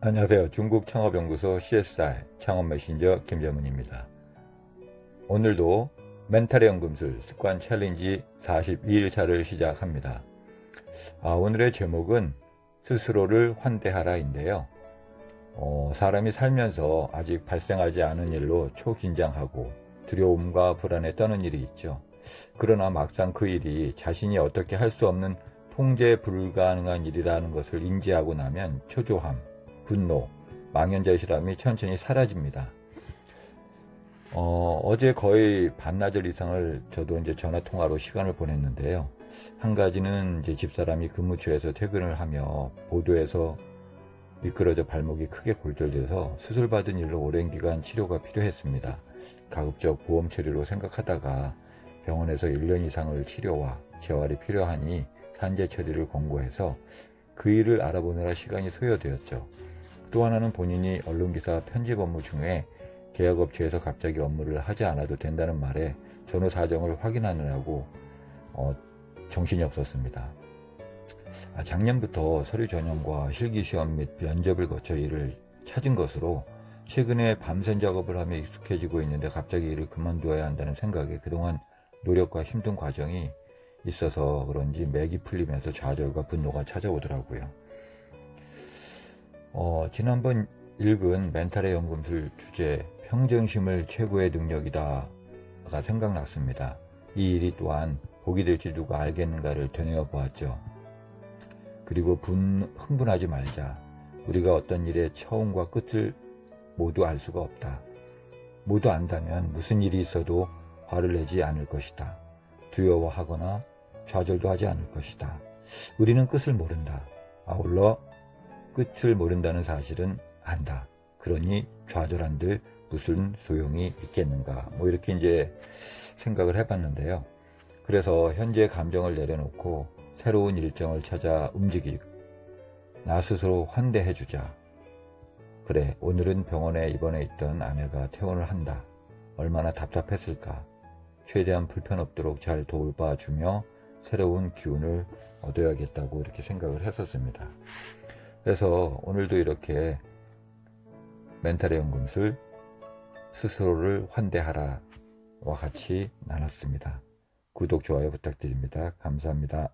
안녕하세요. 중국 창업연구소 CSR 창업 메신저 김재문입니다. 오늘도 멘탈의 연금술 습관 챌린지 42일차를 시작합니다. 아, 오늘의 제목은 스스로를 환대하라인데요. 어, 사람이 살면서 아직 발생하지 않은 일로 초긴장하고 두려움과 불안에 떠는 일이 있죠. 그러나 막상 그 일이 자신이 어떻게 할 수 없는 통제 불가능한 일이라는 것을 인지하고 나면 초조함, 분노, 망연자실함이 천천히 사라집니다. 어, 어제 거의 반나절 이상을 저도 이제 전화 통화로 시간을 보냈는데요. 한 가지는 이제 집사람이 근무처에서 퇴근을 하며 보도에서 미끄러져 발목이 크게 골절돼서 수술받은 일로 오랜 기간 치료가 필요했습니다. 가급적 보험 처리로 생각하다가 병원에서 1년 이상을 치료와 재활이 필요하니 산재 처리를 권고해서 그 일을 알아보느라 시간이 소요되었죠. 또 하나는 본인이 언론기사 편집 업무 중에 계약업체에서 갑자기 업무를 하지 않아도 된다는 말에 전후 사정을 확인하느라고 어, 정신이 없었습니다. 아, 작년부터 서류 전형과 실기 시험 및 면접을 거쳐 일을 찾은 것으로 최근에 밤샘 작업을 하며 익숙해지고 있는데 갑자기 일을 그만두어야 한다는 생각에 그동안 노력과 힘든 과정이 있어서 그런지 맥이 풀리면서 좌절과 분노가 찾아오더라고요. 어, 지난번 읽은 멘탈의 연금술 주제 평정심을 최고의 능력이다가 생각났습니다. 이 일이 또한 복이 될지 누가 알겠는가를 되뇌어 보았죠. 그리고 분, 흥분하지 말자. 우리가 어떤 일의 처음과 끝을 모두 알 수가 없다. 모두 안다면 무슨 일이 있어도 화를 내지 않을 것이다. 두려워하거나 좌절도 하지 않을 것이다. 우리는 끝을 모른다. 아울러 끝을 모른다는 사실은 안다. 그러니 좌절한들 무슨 소용이 있겠는가. 뭐 이렇게 이제 생각을 해봤는데요. 그래서 현재 감정을 내려놓고 새로운 일정을 찾아 움직이고 나 스스로 환대해주자. 그래, 오늘은 병원에 입원해 있던 아내가 퇴원을 한다. 얼마나 답답했을까. 최대한 불편 없도록 잘 돌봐주며 새로운 기운을 얻어야겠다고 이렇게 생각을 했었습니다. 그래서 오늘도 이렇게 멘탈의 연금술 스스로를 환대하라와 같이 나눴습니다. 구독, 좋아요 부탁드립니다. 감사합니다.